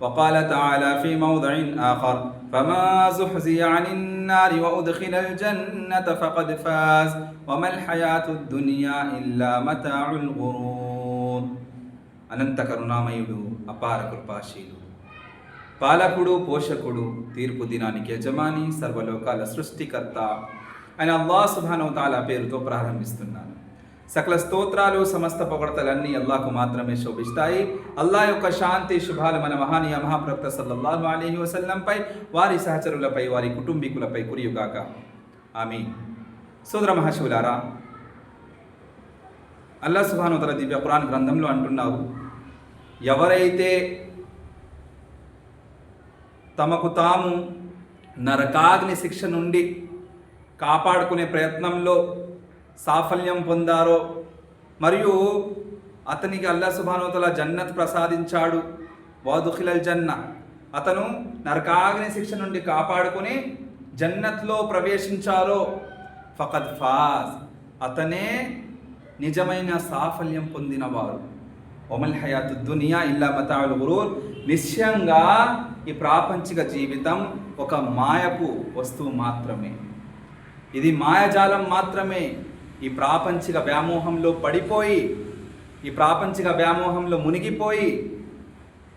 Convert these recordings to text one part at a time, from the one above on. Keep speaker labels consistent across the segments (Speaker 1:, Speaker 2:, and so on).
Speaker 1: وقال تعالى في موضع آخر فما زحزي عن النار وأدخل الجنة فقد فاز وما الحياة الدنيا إلا متاع الغرور అనంత కరుణామయుడు అపార కృపాశీలు పాలకుడు పోషకుడు తీర్పు దినానికి యజమాని సర్వలోకాల సృష్టికర్త అని అల్లా సుభానవతాల పేరుతో ప్రారంభిస్తున్నాను సకల స్తోత్రాలు సమస్త పొగడతలన్నీ అల్లాకు మాత్రమే శోభిస్తాయి. అల్లా యొక్క శాంతి శుభాలు మన మహానీయ మహాప్రక్త సల్లల్లాహు అలీహి వసల్లంపై వారి సహచరులపై వారి కుటుంబీకులపై కురియుగాక. ఆమె సోదర మహాశివులారా అల్లా సుభానుతల దివ్య పురాణ గ్రంథంలో అంటున్నావు ఎవరైతే తమకు తాము నరకాగ్ని శిక్ష నుండి కాపాడుకునే ప్రయత్నంలో సాఫల్యం పొందారో మరియు అతనికి అల్లా సుభానోతల జన్నత్ ప్రసాదించాడు. వాదుఖిలల్ జన్న. అతను నరకాగ్ని శిక్ష నుండి కాపాడుకుని జన్నత్లో ప్రవేశించాలో ఫకద్ ఫాజ్. అతనే నిజమైన సాఫల్యం పొందినవారు. ఒమల్ హయాతు దునియా ఇల్లా మతాల్ గురూర్. నిశ్చయంగా ఈ ప్రాపంచిక జీవితం ఒక మాయపు వస్తువు మాత్రమే. ఇది మాయజాలం మాత్రమే. ఈ ప్రాపంచిక వ్యామోహంలో పడిపోయి ఈ ప్రాపంచిక వ్యామోహంలో మునిగిపోయి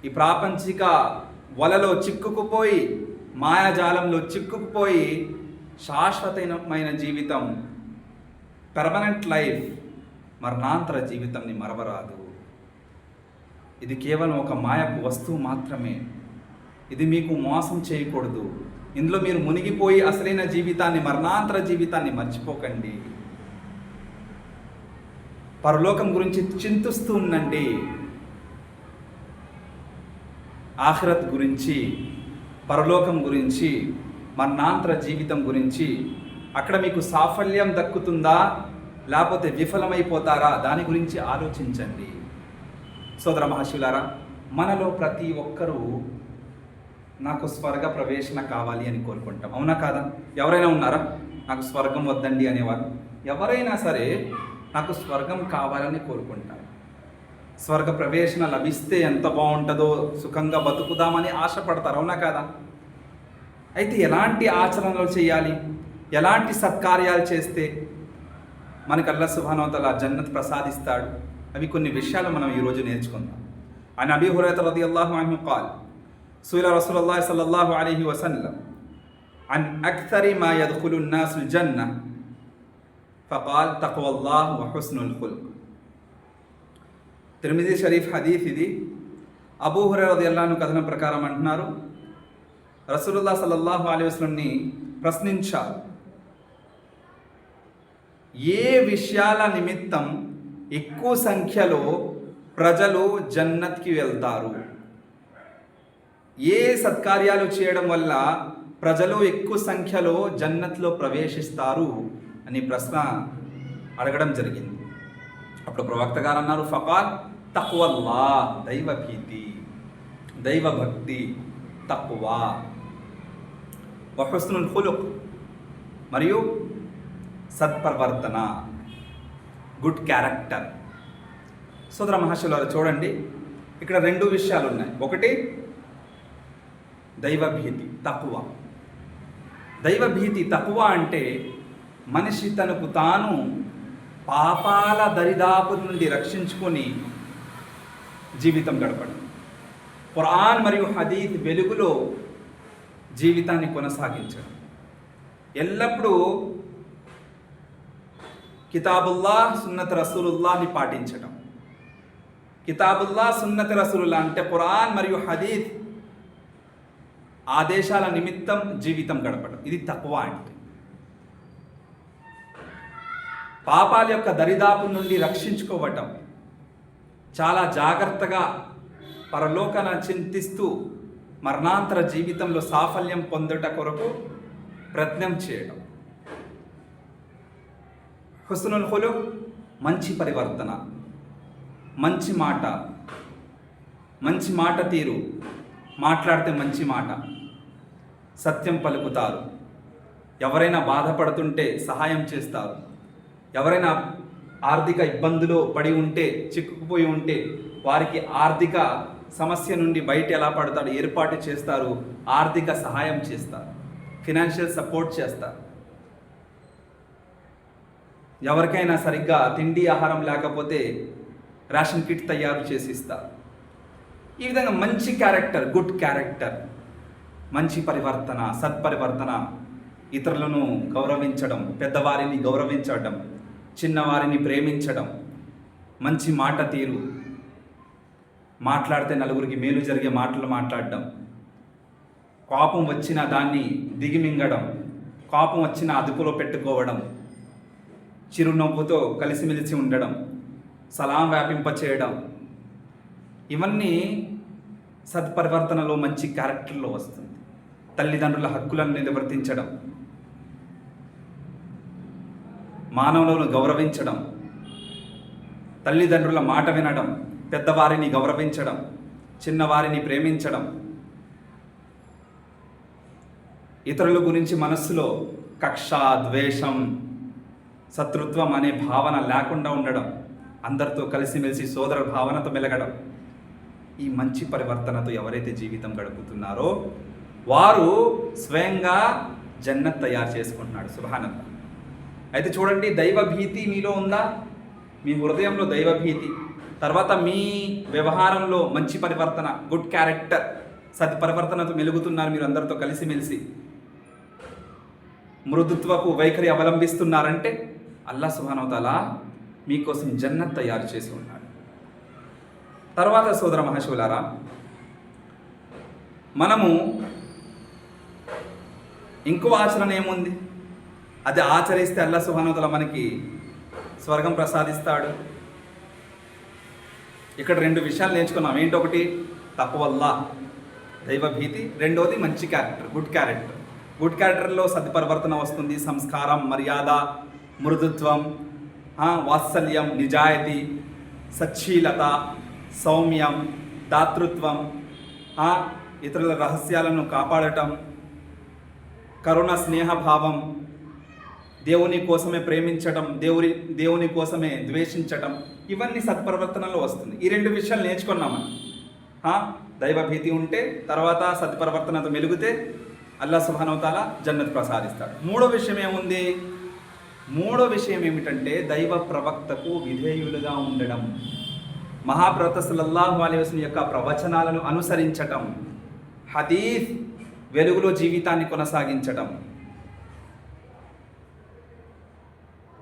Speaker 1: ఈ ప్రాపంచిక వలలో చిక్కుకుపోయి మాయాజాలంలో చిక్కుకుపోయి శాశ్వతమైన జీవితం పెర్మనెంట్ లైఫ్ మరణాంతర జీవితంని మరవరాదు. ఇది కేవలం ఒక మాయపు వస్తువు మాత్రమే. ఇది మీకు మోసం చేయకూడదు. ఇందులో మీరు మునిగిపోయి అసలైన జీవితాన్ని మరణాంతర జీవితాన్ని మర్చిపోకండి. పరలోకం గురించి చింతిస్తూ ఉండండి. ఆఖరత్ గురించి పరలోకం గురించి మరణాంతర జీవితం గురించి అక్కడ మీకు సాఫల్యం దక్కుతుందా లేకపోతే విఫలమైపోతారా దాని గురించి ఆలోచించండి. సోదర మహర్షులారా మనలో ప్రతి ఒక్కరూ నాకు స్వర్గ ప్రవేశన కావాలి అని కోరుకుంటాం. అవునా కాదా? ఎవరైనా ఉన్నారా? నాకు స్వర్గం వద్దండి అనేవారు? ఎవరైనా సరే నాకు స్వర్గం కావాలని కోరుకుంటాను. స్వర్గ ప్రవేశన లభిస్తే ఎంత బాగుంటుందో సుఖంగా బతుకుదామని ఆశపడతారు అవునా కదా? అయితే ఎలాంటి ఆచరణలు చేయాలి? ఎలాంటి సత్కార్యాలు చేస్తే? మనకు అల్ల సుభానోతల జన్నత్ ప్రసాదిస్తాడు. అవి కొన్ని విషయాలు మనం ఈరోజు నేర్చుకుందాం. అని అభిహురేత రది అల్లాహు అని కాల్ సూర్య రసూల్ అల్లాహ్ సల్లల్లాహు అలీహి వసల్లం అన్ అక్తరి మా యదుకులు నా సుజన్న ఫకాల్ తక్వల్లాహ్ వహస్నుల్ ఖుల్ తిరుమిది షరీఫ్ హదీఫ్ ఇది అబూహుర రదయల్లాను కథన ప్రకారం అంటున్నారు రసూలుల్లా సల్లల్లాహు అలీ వస్లంని ప్రశ్నించారు. ఏ విషయాల నిమిత్తం ఎక్కువ సంఖ్యలో ప్రజలు జన్నత్కి వెళ్తారు? ఏ సత్కార్యాలు చేయడం వల్ల ప్రజలు ఎక్కువ సంఖ్యలో జన్నత్లో ప్రవేశిస్తారు? అని ప్రశ్న అడగడం జరిగింది. అప్పుడు ప్రవక్త గారు అన్నారు ఫకాల్ తక్కువల్లా దైవ భీతి దైవ భక్తి తక్కువ వహస్నుల్ హులుక్ మరియు సత్ప్రవర్తన గుడ్ క్యారెక్టర్. సోదర మహాశివులారు చూడండి ఇక్కడ రెండు విషయాలు ఉన్నాయి. ఒకటి దైవభీతి తక్కువ దైవభీతి తక్కువ అంటే మనిషి తనకు తాను పాపాల దరిదాపు నుండి రక్షించుకొని జీవితం గడపడం. ఖురాన్ మరియు హదీద్ వెలుగులో జీవితాన్ని కొనసాగించడం. ఎల్లప్పుడూ కితాబుల్లా సున్నత్ రసూలుల్లాని పాటించడం. కితాబుల్లా సున్నత్ రసూలుల్లా అంటే ఖురాన్ మరియు హదీద్ ఆదేశాల నిమిత్తం జీవితం గడపడం. ఇది తక్కువ అంటే. పాపాల యొక్క దరిదాపు నుండి రక్షించుకోవటం. చాలా జాగ్రత్తగా పరలోకన చింతిస్తూ మరణాంతర జీవితంలో సాఫల్యం పొందుట కొరకు ప్రయత్నం చేయడం హుసనుల్ హులు మంచి పరివర్తన మంచి మాట మంచి మాట తీరు మాట్లాడితే మంచి మాట సత్యం పలుకుతారు. ఎవరైనా బాధపడుతుంటే సహాయం చేస్తారు. ఎవరైనా ఆర్థిక ఇబ్బందులు పడి ఉంటే చిక్కుకుపోయి ఉంటే వారికి ఆర్థిక సమస్య నుండి బయట ఎలా పడతాడు ఏర్పాటు చేస్తారు ఆర్థిక సహాయం చేస్తారు ఫినాన్షియల్ సపోర్ట్ చేస్తారు. ఎవరికైనా సరిగ్గా తిండి ఆహారం లేకపోతే రేషన్ కిట్ తయారు చేసి ఇస్తారు. ఈ విధంగా మంచి క్యారెక్టర్ గుడ్ క్యారెక్టర్ మంచి పరివర్తన సత్పరివర్తన ఇతరులను గౌరవించడం పెద్దవారిని గౌరవించడం చిన్నవారిని ప్రేమించడం మంచి మాట తీరు. మాట్లాడితే నలుగురికి మేలు జరిగే మాటలు మాట్లాడడం. కోపం వచ్చిన దాన్ని దిగిమింగడం. కోపం వచ్చిన అదుపులో పెట్టుకోవడం. చిరునవ్వుతో కలిసిమెలిసి ఉండడం. సలాం వ్యాపింప చేయడం ఇవన్నీ సత్పరివర్తనలో మంచి క్యారెక్టర్లో వస్తుంది. తల్లిదండ్రుల హక్కులను నిర్వర్తించడం. మానవులను గౌరవించడం తల్లిదండ్రుల మాట వినడం పెద్దవారిని గౌరవించడం చిన్నవారిని ప్రేమించడం ఇతరుల గురించి మనస్సులో కక్ష ద్వేషం శత్రుత్వం అనే భావన లేకుండా ఉండడం అందరితో కలిసిమెలిసి సోదర భావనతో మెలగడం ఈ మంచి పరివర్తనతో ఎవరైతే జీవితం గడుపుతున్నారో వారు స్వయంగా జన్నత్ తయారు చేసుకుంటున్నాడు. సుభానంద అయితే చూడండి దైవ భీతి మీలో ఉందా? మీ హృదయంలో దైవ భీతి. తర్వాత మీ వ్యవహారంలో మంచి పరివర్తన గుడ్ క్యారెక్టర్. సతి పరివర్తనతో మెలుగుతున్నారు మీరు అందరితో కలిసిమెలిసి. మృదుత్వపు వైఖరి అవలంబిస్తున్నారంటే అల్లా సుభానవతాల మీకోసం జన్నత్ తయారు చేసి ఉన్నాడు. తర్వాత సోదర మహాశివులారా మనము ఇంకో ఆచరణ ఏముంది? అది ఆచరిస్తే అల్లా సుభానవతల మనకి స్వర్గం ప్రసాదిస్తాడు. ఇక్కడ రెండు విషయాలు నేర్చుకున్నాం. ఏంటొకటి తక్కువల్లా దైవభీతి రెండోది మంచి క్యారెక్టర్ గుడ్ క్యారెక్టర్. గుడ్ క్యారెక్టర్లో సద్పరివర్తన వస్తుంది. సంస్కారం మర్యాద మృదుత్వం వాత్సల్యం నిజాయితీ సచ్చీలత సౌమ్యం దాతృత్వం ఇతరుల రహస్యాలను కాపాడటం కరుణ స్నేహభావం దేవుని కోసమే ప్రేమించటం దేవుని దేవుని కోసమే ద్వేషించటం ఇవన్నీ సత్ప్రవర్తనలో వస్తుంది. ఈ రెండు విషయాలు నేర్చుకున్నామని దైవభీతి ఉంటే తర్వాత సత్ప్రవర్తనతో మెలుగుతే అల్లా సుభానవతాల జన్నత్ ప్రసాదిస్తాడు. మూడో విషయం ఏముంది? మూడో విషయం ఏమిటంటే దైవ ప్రవక్తకు విధేయులుగా ఉండడం. మహాప్రవక్త సల్లల్లాహు అలైహి యొక్క ప్రవచనాలను అనుసరించటం. హదీఫ్ వెలుగులో జీవితాన్ని కొనసాగించటం.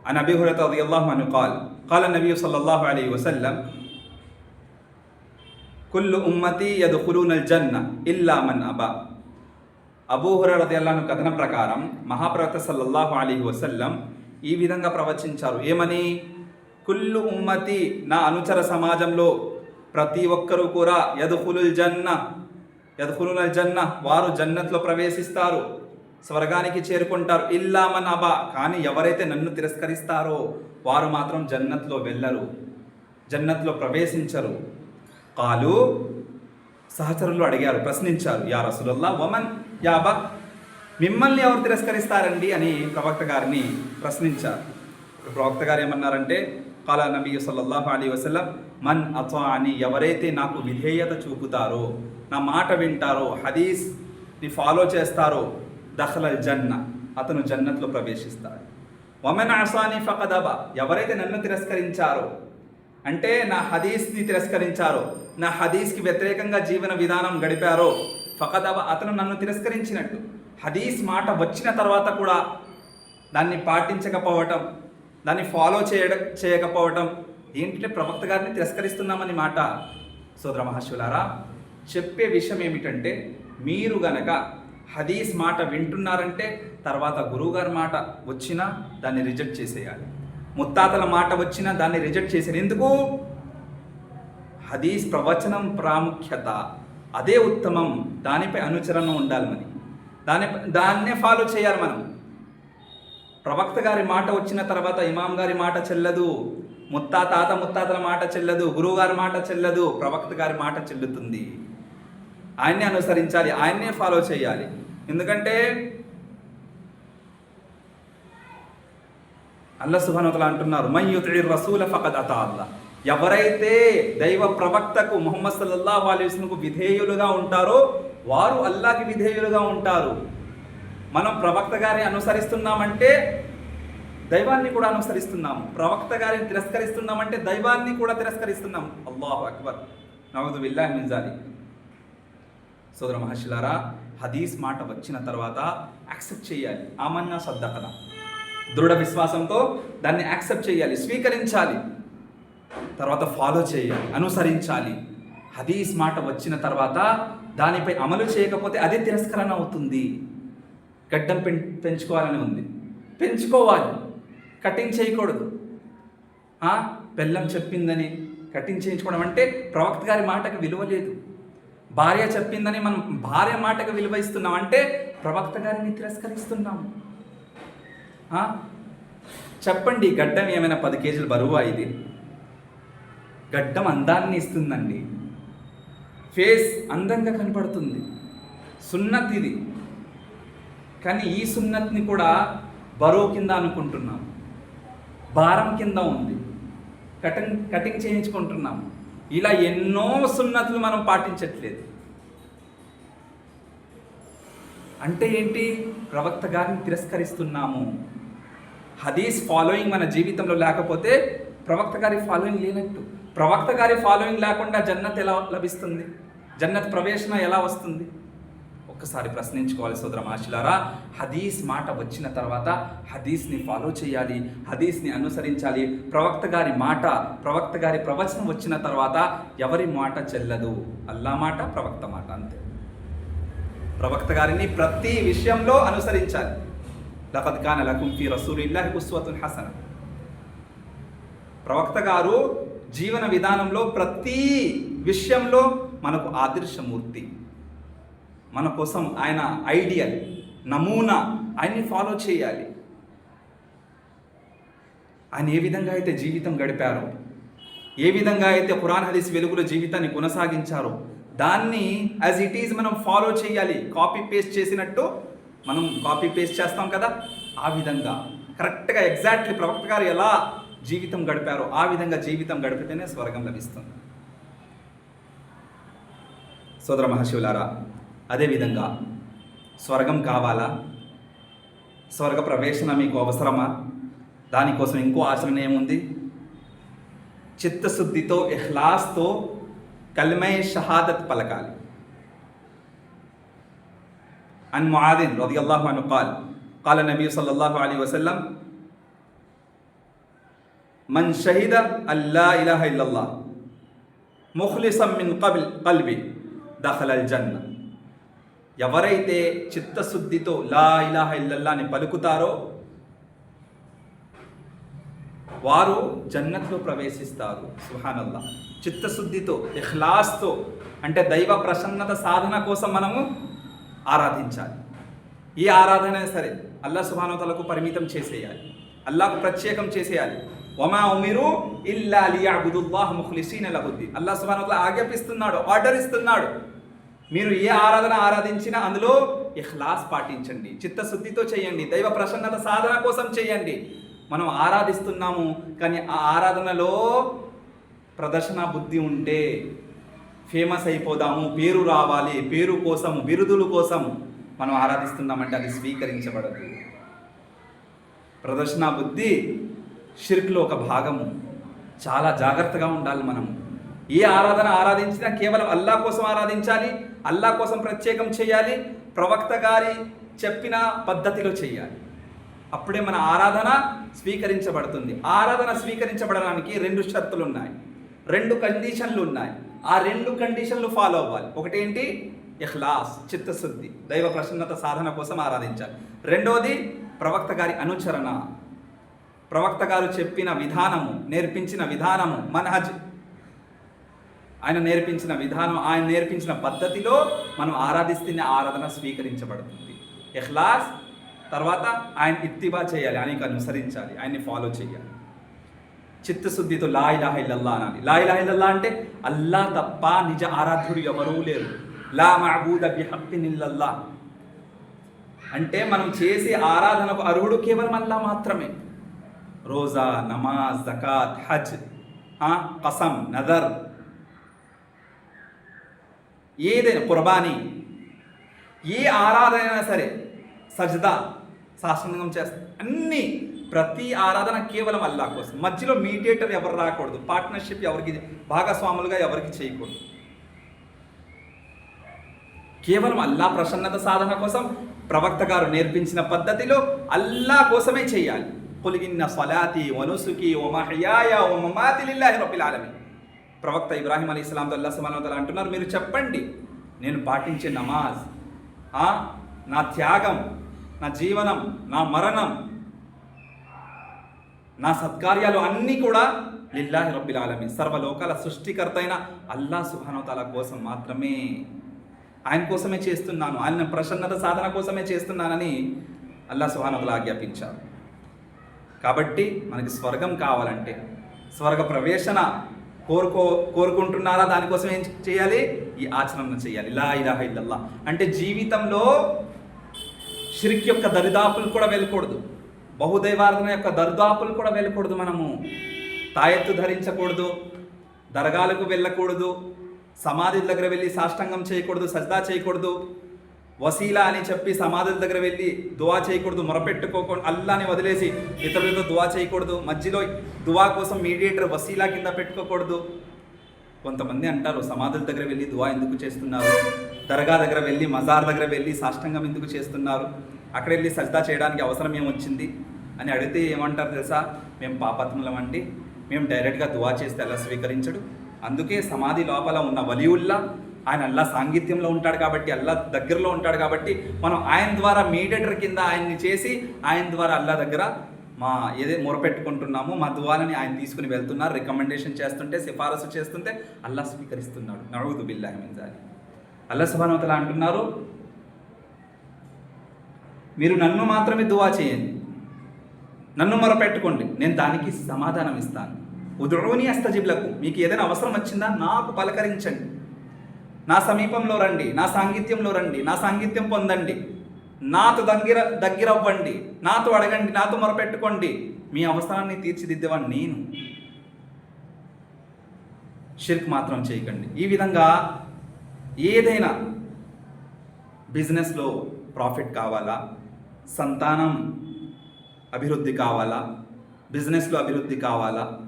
Speaker 1: عن ابي هريره رضي الله عنه قال قال النبي صلى الله عليه وسلم كل امتي يدخلون الجنه الا من ابى అబూ హురైరా రదియల్లాహు కథనం ప్రకారం మహాప్రవక్త సల్లల్లాహు అలీహి వసల్లం ఈ విధంగా ప్రవచించారు ఏమని కుల్లు ఉమ్మతి నా అనుచర సమాజంలో ప్రతి ఒక్కరూ కూడా యదుహులుల్ జన్న యదుహులుల్ జన్న వారు జన్నత్లో ప్రవేశిస్తారు స్వర్గానికి చేరుకుంటారు. ఇల్లామన్ అబా. కానీ ఎవరైతే నన్ను తిరస్కరిస్తారో వారు మాత్రం జన్నత్లో వెళ్ళరు. జన్నత్లో ప్రవేశించరు. కాలు సహచరులు అడిగారు ప్రశ్నించారు యా రసులల్లా వమన్ యాబా మిమ్మల్ని ఎవరు తిరస్కరిస్తారండి? అని ప్రవక్త గారిని ప్రశ్నించారు. ప్రవక్త గారు ఏమన్నారంటే కాలా నబీ సల్లల్లాహు అలీ వసలం మన్ అథా అని ఎవరైతే నాకు విధేయత చూపుతారో నా మాట వింటారో హదీస్ని ఫాలో చేస్తారో దఖలల్ జన్న అతను జన్నత్లో ప్రవేశిస్తాడు. వమెన్ అసాని ఫకదబా ఎవరైతే నన్ను తిరస్కరించారో అంటే నా హదీస్ని తిరస్కరించారో నా హదీస్కి వ్యతిరేకంగా జీవన విధానం గడిపారో ఫకదబ అతను నన్ను తిరస్కరించినట్టు. హదీస్ మాట వచ్చిన తర్వాత కూడా దాన్ని పాటించకపోవటం దాన్ని ఫాలో చేయడం చేయకపోవటం ఏంటంటే ప్రవక్త గారిని తిరస్కరిస్తున్నామని మాట. సోదర మహర్షులారా చెప్పే విషయం ఏమిటంటే మీరు గనక హదీస్ మాట వింటున్నారంటే తర్వాత గురువుగారి మాట వచ్చినా దాన్ని రిజెక్ట్ చేసేయాలి. ముత్తాతల మాట వచ్చినా దాన్ని రిజెక్ట్ చేసేది ఎందుకు? హదీస్ ప్రవచనం ప్రాముఖ్యత. అదే ఉత్తమం. దానిపై అనుచరణ ఉండాలి మరి. దాని దాన్నే ఫాలో చేయాలి మనం. ప్రవక్త గారి మాట వచ్చిన తర్వాత ఇమాం గారి మాట చెల్లదు. ముత్తా తాత ముత్తాతల మాట చెల్లదు. గురువు గారి మాట చెల్లదు. ప్రవక్త గారి మాట చెల్లుతుంది. ఆయన్నే అనుసరించాలి. ఆయన్నే ఫాలో చేయాలి. ఎందుకంటే అల్లా సుభానతలు అంటున్నారు మయ్యుతుడి రసూల ఫకద్ అతా అల్లా. ఎవరైతే దైవ ప్రవక్తకు ముహమ్మద్ సల్లల్లా అలైహి విధేయులుగా ఉంటారో వారు అల్లాకి విధేయులుగా ఉంటారు. మనం ప్రవక్త గారిని అనుసరిస్తున్నామంటే దైవాన్ని కూడా అనుసరిస్తున్నాము ప్రవక్త గారిని తిరస్కరిస్తున్నామంటే దైవాన్ని కూడా తిరస్కరిస్తున్నాం. అల్లాహు అక్బర్. నవదు బిల్లాహి మింజాలి సోదర మహర్షులారా హదీస్ మాట వచ్చిన తర్వాత యాక్సెప్ట్ చేయాలి. ఆమన్నా సద్దకన దృఢ విశ్వాసంతో దాన్ని యాక్సెప్ట్ చేయాలి స్వీకరించాలి. తర్వాత ఫాలో చేయాలి అనుసరించాలి. హదీస్ మాట వచ్చిన తర్వాత దానిపై అమలు చేయకపోతే అదే తిరస్కరణ అవుతుంది. గడ్డం పెం పెంచుకోవాలని ఉంది. పెంచుకోవాలి. కటింగ్ చేయకూడదు. బెల్లం చెప్పిందని కటింగ్ చేయించుకోవడం అంటే ప్రవక్త గారి మాటకు విలువ లేదు. భార్య చెప్పిందని మనం భార్య మాటకు విలువ ఇస్తున్నాం అంటే ప్రవక్త గారిని తిరస్కరిస్తున్నాము. చెప్పండి గడ్డం ఏమైనా పది కేజీలు బరువు ఇది? గడ్డం అందాన్ని ఇస్తుందండి. ఫేస్ అందంగా కనపడుతుంది. సున్నత్ ఇది. కానీ ఈ సున్నత్ని కూడా బరువు కింద అనుకుంటున్నాం భారం కింద ఉంది. కటింగ్ కటింగ్ చేయించుకుంటున్నాము. ఇలా ఎన్నో సున్నతులు మనం పాటించట్లేదు. అంటే ఏంటి? ప్రవక్త గారిని తిరస్కరిస్తున్నాము. హదీస్ ఫాలోయింగ్ మన జీవితంలో లేకపోతే ప్రవక్త గారి ఫాలోయింగ్ లేనట్టు. ప్రవక్త గారి ఫాలోయింగ్ లేకుండా జన్నత్ ఎలా లభిస్తుంది? జన్నత్ ప్రవేశన ఎలా వస్తుంది? ఒక్కసారి ప్రశ్నించుకోవాలి సోదర మాషిలారా హదీస్ మాట వచ్చిన తర్వాత హదీస్ని ఫాలో చేయాలి హదీస్ని అనుసరించాలి. ప్రవక్త గారి మాట ప్రవక్త గారి ప్రవచనం వచ్చిన తర్వాత ఎవరి మాట చెల్లదు? అల్లా మాట ప్రవక్త మాట అంతే. ప్రవక్త గారిని ప్రతి విషయంలో అనుసరించాలి. లఖద్ లకుంఫీ లకుం ఫీ రసూలిల్లాహి ఉస్వతున్ హసన. ప్రవక్త గారు జీవన విధానంలో ప్రతి విషయంలో మనకు ఆదర్శమూర్తి. మన కోసం ఆయన ఐడియల్ నమూనా ఆయన్ని ఫాలో చేయాలి. ఆయన ఏ విధంగా అయితే జీవితం గడిపారో ఏ విధంగా అయితే పురాణ హదీస్ వెలుగులో జీవితాన్ని కొనసాగించారో దాన్ని యాజ్ ఇట్ ఈజ్ మనం ఫాలో చేయాలి. కాపీ పేస్ట్ చేసినట్టు మనం కాపీ పేస్ట్ చేస్తాం కదా ఆ విధంగా. కరెక్ట్గా ఎగ్జాక్ట్లీ ప్రవక్త గారు ఎలా జీవితం గడిపారో ఆ విధంగా జీవితం గడిపితేనే స్వర్గం లభిస్తుంది. సోదర మహాశివులారా అదేవిధంగా స్వర్గం కావాలా స్వర్గ ప్రవేశన మీకు అవసరమా దానికోసం ఇంకో ఆచరణ ఏముంది చిత్తశుద్ధితో ఇహ్లాస్తో కల్మై షహాదత్ పలకాలి عن معاذ رضي الله عنه قال قال النبي صلى الله عليه وسلم من شهد أن لا إله إلا الله مخلصا من قبل قلبي دخل الجنة ఎవరైతే చిత్తశుద్ధితో లా ఇలాహ ఇల్లల్లా అని పలుకుతారో వారు జన్నత్లో ప్రవేశిస్తారు. సుహానల్లా చిత్తశుద్ధితో ఇహ్లాస్తో అంటే దైవ ప్రసన్నత సాధన కోసం మనము ఆరాధించాలి. ఈ ఆరాధన అయినా సరే అల్లా సుభానతలకు పరిమితం చేసేయాలి. అల్లాకు ప్రత్యేకం చేసేయాలి. వమా ఉమిరు ఇల్లా లియాబుదుల్లాహ్ ముఖ్లిసీన లహుద్ది అల్లా సుభానతల ఆజ్ఞాపిస్తున్నాడు ఆర్డర్ ఇస్తున్నాడు. మీరు ఏ ఆరాధన ఆరాధించినా అందులో ఇహ్లాస్ పాటించండి చిత్తశుద్ధితో చేయండి దైవ ప్రసన్నత సాధన కోసం చేయండి. మనం ఆరాధిస్తున్నాము కానీ ఆ ఆరాధనలో ప్రదర్శన బుద్ధి ఉంటే ఫేమస్ అయిపోదాము పేరు రావాలి పేరు కోసం బిరుదుల కోసం మనం ఆరాధిస్తున్నామంటే అది స్వీకరించబడదు. ప్రదర్శన బుద్ధి షిర్క్లో ఒక భాగము చాలా జాగ్రత్తగా ఉండాలి మనం. ఏ ఆరాధన ఆరాధించినా కేవలం అల్లా కోసం ఆరాధించాలి అల్లా కోసం ప్రత్యేకం చేయాలి ప్రవక్త గారి చెప్పిన పద్ధతిలో చేయాలి. అప్పుడే మన ఆరాధన స్వీకరించబడుతుంది. ఆరాధన స్వీకరించబడడానికి రెండు షరతులు ఉన్నాయి రెండు కండిషన్లు ఉన్నాయి. ఆ రెండు కండిషన్లు ఫాలో అవ్వాలి. ఒకటేంటి ఇహ్లాస్ చిత్తశుద్ధి దైవ ప్రసన్నత సాధన కోసం ఆరాధించాలి. రెండవది ప్రవక్త గారి అనుచరణ. ప్రవక్త గారు చెప్పిన విధానము నేర్పించిన విధానము మనహజ్ ఆయన నేర్పించిన విధానం ఆయన నేర్పించిన పద్ధతిలో మనం ఆరాధిస్తున్న ఆరాధన స్వీకరించబడుతుంది. ఎహ్లాస్ తర్వాత ఆయన ఇత్తిబా చేయాలి ఆయనకి అనుసరించాలి ఆయన్ని ఫాలో చేయాలి. చిత్తశుద్ధితో లా ఇలాహ ఇల్లల్లా అనాలి లా ఇలాహ ఇల్లల్లా అంటే అల్లా తప్ప నిజ ఆరాధ్యుడు ఎవరూ లేరు. లా మహబూద బిహక్తిన్ అంటే మనం చేసే ఆరాధనకు అర్హుడు కేవలం అల్లా మాత్రమే. రోజా నమాజ్ జకాత్ హజ్ కసం నదర్ ఏదైనా కుర్బానీ ఏ ఆరాధన అయినా సరే సజ్దా సాష్టాంగం చేస్తా అన్నీ ప్రతి ఆరాధన కేవలం అల్లా కోసం. మధ్యలో మీడియేటర్ ఎవరు రాకూడదు పార్ట్నర్షిప్ ఎవరికి భాగస్వాములుగా ఎవరికి చేయకూడదు. కేవలం అల్లా ప్రసన్నత సాధన కోసం ప్రవక్త గారు నేర్పించిన పద్ధతిలో అల్లా కోసమే చేయాలి. పొలిగిన్న సలాతి వనుసుకి ఓ మహయాయ ఓ లిల్లాహి రబ్బిల్ ఆలమీన్. ప్రవక్త ఇబ్రాహీం అలీ ఇస్లాంతో అల్లా సుమానతలు అంటున్నారు మీరు చెప్పండి నేను పాటించే నమాజ్ నా త్యాగం నా జీవనం నా మరణం నా సత్కార్యాలు అన్నీ కూడా లిల్లా రబ్బిల్ ఆలమీన్. సర్వలోకాల సృష్టికర్త అయిన అల్లా సుహానవతాల కోసం మాత్రమే ఆయన కోసమే చేస్తున్నాను ఆయన ప్రసన్నత సాధన కోసమే చేస్తున్నానని అల్లా సుహానవతల ఆజ్ఞాపించారు. కాబట్టి మనకి స్వర్గం కావాలంటే స్వర్గ ప్రవేశన కోరుకో కోరుకుంటున్నారా? దానికోసం ఏం చేయాలి? ఈ ఆచరణ చేయాలి. లా ఇలాహ ఇల్లల్లా అంటే జీవితంలో షిరిక్ యొక్క దరిదాపులు కూడా వెళ్ళకూడదు. బహుదైవార్థన యొక్క దరిదాపులు కూడా వెళ్ళకూడదు మనము. తాయెత్తు ధరించకూడదు. దర్గాలకు వెళ్ళకూడదు. సమాధి దగ్గర వెళ్ళి సాష్టాంగం చేయకూడదు. సజ్దా చేయకూడదు. వసీలా అని చెప్పి సమాధుల దగ్గర వెళ్ళి దువా చేయకూడదు మొరపెట్టుకోకూడదు అల్లాని వదిలేసి ఇతరులతో దువా చేయకూడదు. మధ్యలో దువా కోసం మీడియేటర్ వసీలా కింద పెట్టుకోకూడదు. కొంతమంది అంటారు సమాధుల దగ్గర వెళ్ళి దువా ఎందుకు చేస్తున్నారు? దర్గా దగ్గర వెళ్ళి మజార్ దగ్గర వెళ్ళి సాష్టంగం ఎందుకు చేస్తున్నారు? అక్కడ వెళ్ళి సజ్దా చేయడానికి అవసరం ఏమొచ్చింది? అని అడిగితే ఏమంటారు తెలుసా? మేము పాపత్ములం అండి. మేము డైరెక్ట్గా దువా చేస్తే అలా స్వీకరించడు. అందుకే సమాధి లోపల ఉన్న వలియుల్లా ఆయన అల్లా సాంగిత్యంలో ఉంటాడు కాబట్టి అల్లా దగ్గరలో ఉంటాడు కాబట్టి మనం ఆయన ద్వారా మీడియేటర్ కింద ఆయన్ని చేసి ఆయన ద్వారా అల్లా దగ్గర మా ఏదే మొరపెట్టుకుంటున్నామో మా దువాలని ఆయన తీసుకుని వెళ్తున్నారు రికమెండేషన్ చేస్తుంటే సిఫారసు చేస్తుంటే అల్లా స్వీకరిస్తున్నాడు. నడుగుదు బిల్లా మింజాలి అల్లా సుబానవతల అంటున్నారు మీరు నన్ను మాత్రమే దువా చేయండి. నన్ను మొరపెట్టుకోండి. నేను దానికి సమాధానం ఇస్తాను ఉదరుని అస్తజిబ్లకు మీకు ఏదైనా అవసరం వచ్చిందా? నాకు పలకరించండి. నా సమీపంలో రండి నా సాంగిత్యంలో రండి నా సాంగిత్యం పొందండి. నాతో దగ్గర దగ్గరవ్వండి నాతో అడగండి నాతో మొరపెట్టుకోండి. మీ అవసరాన్ని తీర్చిదిద్దేవాడు నేను. షిర్క్ మాత్రం చేయకండి. ఈ విధంగా ఏదైనా బిజినెస్లో ప్రాఫిట్ కావాలా? సంతానం అభివృద్ధి కావాలా? బిజినెస్లో అభివృద్ధి కావాలా?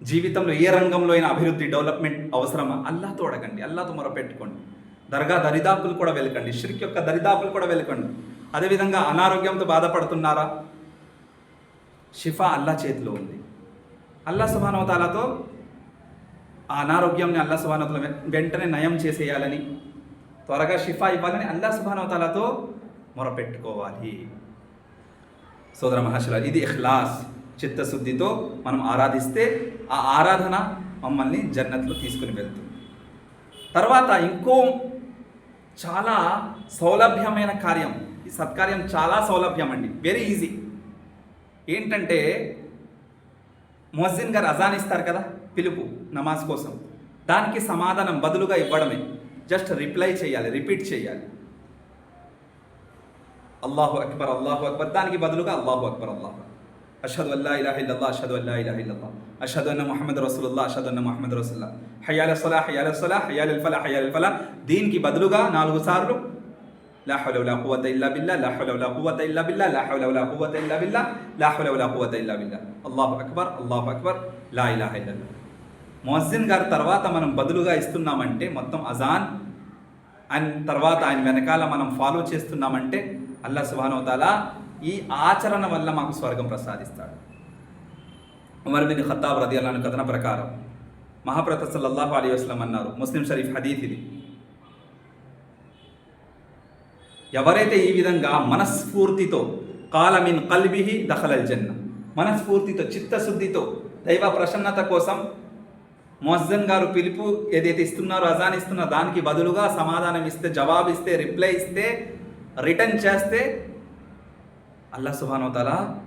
Speaker 1: జీవితంలో ఏ రంగంలో అయినా అభివృద్ధి డెవలప్మెంట్ అవసరమా? అల్లాతో అడగండి అల్లాతో మొరపెట్టుకోండి. దర్గా దరిదాపులు కూడా వెళ్ళకండి షిర్క్ యొక్క దరిదాపులు కూడా వెళ్ళకండి అదేవిధంగా అనారోగ్యంతో బాధపడుతున్నారా? షిఫా అల్లా చేతిలో ఉంది. అల్లా సుభానవతాలతో ఆ అనారోగ్యంని అల్లా సుభానవతల వెంటనే నయం చేసేయాలని త్వరగా షిఫా ఇవ్వాలని అల్లా సుభానవతాలతో మొరపెట్టుకోవాలి. సోదర మహాశిల ఇది ఇఖ్లాస్ చిత్తశుద్ధితో మనం ఆరాధిస్తే ఆ ఆరాధన మమ్మల్ని జన్నత్లో తీసుకుని వెళ్తుంది. తర్వాత ఇంకో చాలా సౌలభ్యమైన కార్యం ఈ సత్కార్యం చాలా సౌలభ్యం అండి. వెరీ ఈజీ ఏంటంటే మొహజిన్ గారు అజాన్ ఇస్తారు కదా పిలుపు నమాజ్ కోసం. దానికి సమాధానం బదులుగా ఇవ్వడమే. జస్ట్ రిప్లై చేయాలి రిపీట్ చేయాలి. అల్లాహు అక్బర్ అల్లాహు అక్బర్ దానికి బదులుగా అల్లాహు అక్బర్ అల్లాహు అషదు అల్లా ఇలాహ ఇల్లల్లా అషద్ అల్లా ఇలాహ ఇల్లల్లా అషదు అన్న ముహమ్మద్ రసూలుల్లా అషద్ అన్న ముహమ్మద్ రసూల్లా హయాల సలా హయాల సలా హయాల్ ఫలా హయాల్ ఫలా దీనికి బదులుగా నాలుగు సార్లు లా హౌల వలా ఖువత ఇల్లా బిల్లా లా హౌల వలా ఖువత ఇల్లా బిల్లా లా హౌల వలా ఖువత ఇల్లా బిల్లా లా హౌల ఇల్లా బిల్లా అల్లాహు అక్బర్ అల్లాహ్ అక్బర్ లా ఇలాహ ఇల్లల్లా ముఅజ్జిన్ గారి తర్వాత మనం బదులుగా ఇస్తున్నామంటే మొత్తం అజాన్ అండ్ తర్వాత ఆయన వెనకాల మనం ఫాలో చేస్తున్నామంటే అల్లా సుబానవతాల ఈ ఆచరణ వల్ల మాకు స్వర్గం ప్రసాదిస్తాడు. ఉమర్ బిన్ ఖత్తాబ్ రది అల్లాను కథన ప్రకారం మహాప్రత సల్లల్లాహు అలీ వస్లం అన్నారు ముస్లిం షరీఫ్ హదీత్ ఇది. ఎవరైతే ఈ విధంగా మనస్ఫూర్తితో కాలమిన్ కల్బిహి దఖలల్ జన్న మనస్ఫూర్తితో చిత్తశుద్ధితో దైవ ప్రసన్నత కోసం మొహజ్జన్ గారు పిలుపు ఏదైతే ఇస్తున్నారో అజాన్ ఇస్తున్నారో దానికి బదులుగా సమాధానం ఇస్తే జవాబు ఇస్తే రిప్లై ఇస్తే రిటర్న్ చేస్తే అల్లా సుబానోతల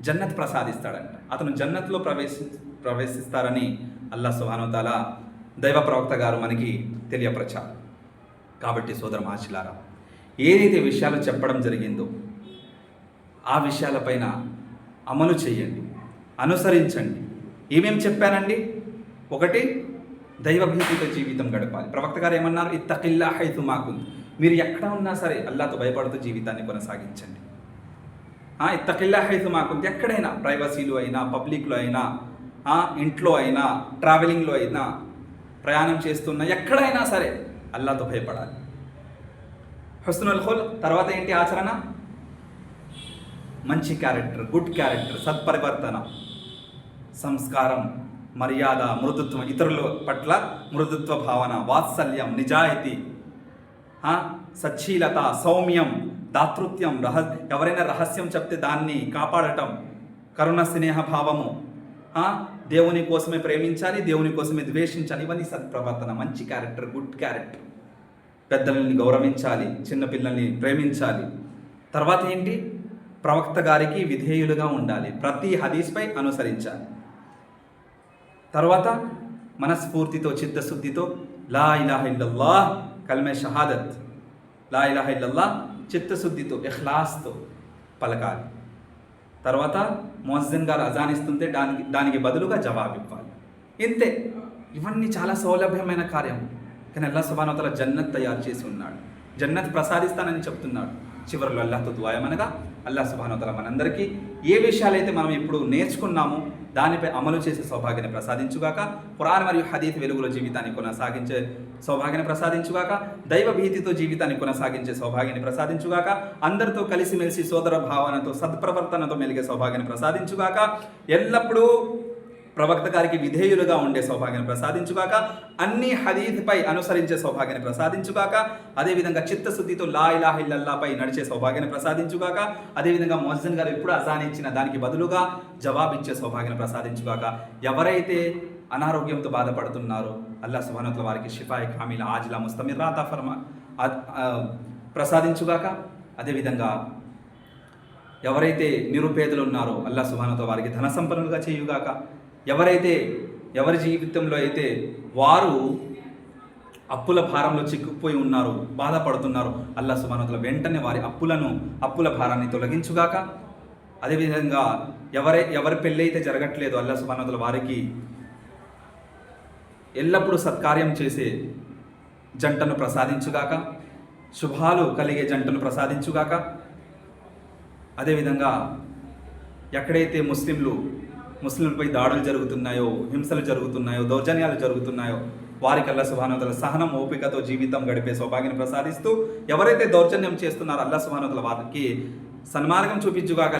Speaker 1: జన్నత్ ప్రసాదిస్తాడంట. అతను జన్నత్లో ప్రవేశి ప్రవేశిస్తారని అల్లా సుబానోతల దైవ ప్రవక్త గారు మనకి తెలియపరచారు. కాబట్టి సోదర మహాశిలారా ఏదైతే విషయాలు చెప్పడం జరిగిందో ఆ విషయాలపైన అమలు చేయండి. అనుసరించండి. ఏమేం చెప్పానండి ఒకటి దైవభీతితో జీవితం గడపాలి. ప్రవక్త గారు ఏమన్నారు? ఇత్తకిల్లా హైతు మాకుంది మీరు ఎక్కడ ఉన్నా సరే అల్లాతో భయపడుతూ జీవితాన్ని కొనసాగించండి. ఇత్తకిల్లా హైతు మాకుంది. ఎక్కడైనా ప్రైవసీలో అయినా పబ్లిక్లో అయినా ఇంట్లో అయినా ట్రావెలింగ్లో అయినా ప్రయాణం చేస్తున్న ఎక్కడైనా సరే అల్లాతో భయపడాలి. హుస్నుల్ ఖుల్ తర్వాత ఏంటి ఆచరణ? మంచి క్యారెక్టర్ గుడ్ క్యారెక్టర్ సత్పరివర్తన సంస్కారం మర్యాద మృదుత్వం ఇతరుల పట్ల మృదుత్వ భావన వాత్సల్యం నిజాయితీ సచ్చీలత సౌమ్యం దాతృత్యం రహ ఎవరైనా రహస్యం చెప్తే దాన్ని కాపాడటం కరుణ స్నేహ భావము. దేవుని కోసమే ప్రేమించాలి దేవుని కోసమే ద్వేషించాలి. ఇవన్నీ సత్ప్రవర్తన మంచి క్యారెక్టర్ గుడ్ క్యారెక్టర్ పెద్దలని గౌరవించాలి చిన్నపిల్లల్ని ప్రేమించాలి. తర్వాత ఏంటి? ప్రవక్త గారికి విధేయులుగా ఉండాలి. ప్రతి హదీస్పై అనుసరించాలి. తర్వాత మనస్ఫూర్తితో చిత్తశుద్ధితో లా ఇలాహ ఇల్లల్లాహ్ కల్మే షహాదత్. లా ఇలాహ ఇల్లల్లాహ్ చిత్తశుద్ధితో ఎహ్లాస్తో పలకాలి. తర్వాత మోజన్ గారు అజానిస్తుంటే దానికి దానికి బదులుగా జవాబు ఇవ్వాలి ఇంతే. ఇవన్నీ చాలా సౌలభ్యమైన కార్యం. కానీ అల్లా సుబానవతల జన్నత్ తయారు చేసి ఉన్నాడు. జన్నత్ ప్రసాదిస్తానని చెప్తున్నాడు. చివరిలో అల్లాహతో దువాయమనగా అల్లా సుభానోతల మనందరికీ ఏ విషయాలైతే మనం ఇప్పుడు నేర్చుకున్నామో దానిపై అమలు చేసే సౌభాగ్యాన్ని ప్రసాదించుగాక పురాణ మరియు హదీత్ వెలుగులో జీవితాన్ని కొనసాగించే సౌభాగ్యాన్ని ప్రసాదించుగాక దైవ భీతితో జీవితాన్ని కొనసాగించే సౌభాగ్యాన్ని ప్రసాదించుగాక అందరితో కలిసిమెలిసి సోదర భావనతో సత్ప్రవర్తనతో మెలిగే సౌభాగ్యాన్ని ప్రసాదించుగాక ఎల్లప్పుడూ ప్రవక్త గారికి విధేయులుగా ఉండే సౌభాగ్యాన్ని ప్రసాదించుగాక అన్ని హదీద్పై అనుసరించే సౌభాగ్యాన్ని ప్రసాదించుగాక అదేవిధంగా చిత్తశుద్ధితో లా ఇలాహ ఇల్లల్లాపై నడిచే సౌభాగ్యాన్ని ప్రసాదించుగాక అదేవిధంగా మొహజన్ గారు ఎప్పుడు అజాన్ ఇచ్చిన దానికి బదులుగా జవాబిచ్చే సౌభాగ్యాన్ని ప్రసాదించుగాక ఎవరైతే అనారోగ్యంతో బాధపడుతున్నారో అల్లా సుభానత్ల వారికి షిఫాయి ఖామీల ఆజిలా ముస్తమిర్ రాతా ఫర్మా ప్రసాదించుగాక అదేవిధంగా ఎవరైతే నిరుపేదలు ఉన్నారో అల్లా సుభానతో వారికి ధన సంపన్నులుగా చేయుగాక ఎవరైతే ఎవరి జీవితంలో అయితే వారు అప్పుల భారంలో చిక్కుపోయి ఉన్నారు బాధపడుతున్నారు అల్లా సుమానతుల వెంటనే వారి అప్పులను అప్పుల భారాన్ని తొలగించుగాక. అదేవిధంగా ఎవరై ఎవరి పెళ్ళైతే జరగట్లేదో అల్లా సుమానతుల వారికి ఎల్లప్పుడూ సత్కార్యం చేసే జంటను ప్రసాదించుగాక శుభాలు కలిగే జంటను ప్రసాదించుగాక. అదేవిధంగా ఎక్కడైతే ముస్లింలు ముస్లింలపై దాడులు జరుగుతున్నాయో హింసలు జరుగుతున్నాయో దౌర్జన్యాలు జరుగుతున్నాయో వారికి అల్లా సుభానోతల సహనం ఓపికతో జీవితం గడిపే సౌభాగ్యాన్ని ప్రసాదిస్తూ ఎవరైతే దౌర్జన్యం చేస్తున్నారో అల్లా సుభానోతల వారికి సన్మార్గం చూపించుగాక